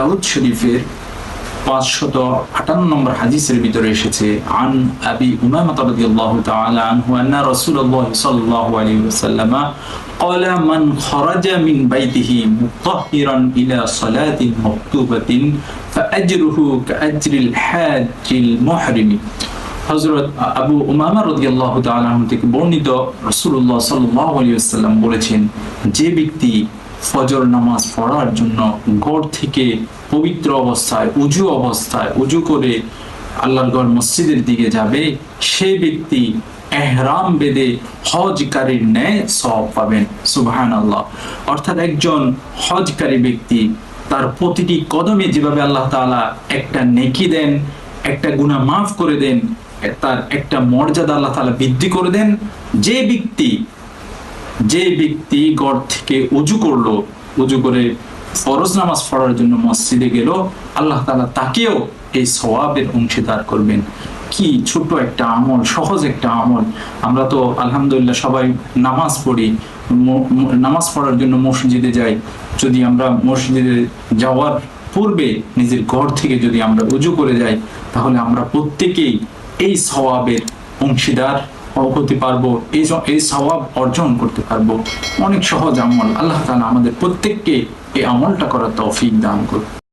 দাউদ শরীফের পাঁচশত আটান্ন নম্বর হাদিসের ভিতরে এসেছে আন আবি উমামা রাদিয়াল্লাহু তাআলা আনহু আন্না রাসূলুল্লাহ সাল্লাল্লাহু আলাইহি ওয়াসাল্লাম قال من خرج من بيته مطهرا إلى صلاة مكتوبة فأجره كأجر الحاج المحرم হজরত আবু উমামা রদিয়াল্লাহ তাআলা থেকে বর্ণিত রাসূলুল্লাহ সাল্লাল্লাহু আলাইহি ওয়াসাল্লাম বলেছেন যে ব্যক্তি ফজর নামাজ পড়ার জন্য গড় থেকে পবিত্র অবস্থায়, উজু অবস্থায়, উজু করে আল্লাহর গড় মসজিদের দিকে যাবে, সে ব্যক্তি এহরাম বেদে হজকারীর ন্যায় সব পাবেন। সুবহান আল্লাহ অর্থাৎ একজন হজকারী ব্যক্তি তার প্রতিটি কদমে যেভাবে আল্লাহ তাআলা একটা নেকি দেন, একটা গুনাহ মাফ করে দেন, তার একটা মর্যাদা আল্লাহ তাআলা বৃদ্ধি করে দেন, যে ব্যক্তি যে ব্যক্তি গড় থেকে উজু করল, উজু করে ফরজ নামাজ পড়ার জন্য মসজিদে গেল, আল্লাহ তালা তাকেও এই সওয়াবের অংশীদার করবেন। কি ছোট একটা আমল, সহজ একটা আমল। আমরা তো আলহামদুলিল্লাহ সবাই নামাজ পড়ি নামাজ পড়ার জন্য মসজিদে যাই। যদি আমরা মসজিদে যাওয়ার পূর্বে নিজের ঘর থেকে যদি আমরা উজু করে যাই, তাহলে আমরা প্রত্যেকেই এই সওয়াবের অংশীদার হতে পারব, এই এই স্বভাব অর্জন করতে পারব। অনেক সহজ আমল। আল্লাহ তালা আমাদের প্রত্যেককে এই আমলটা করার তৌফিক দান করুন।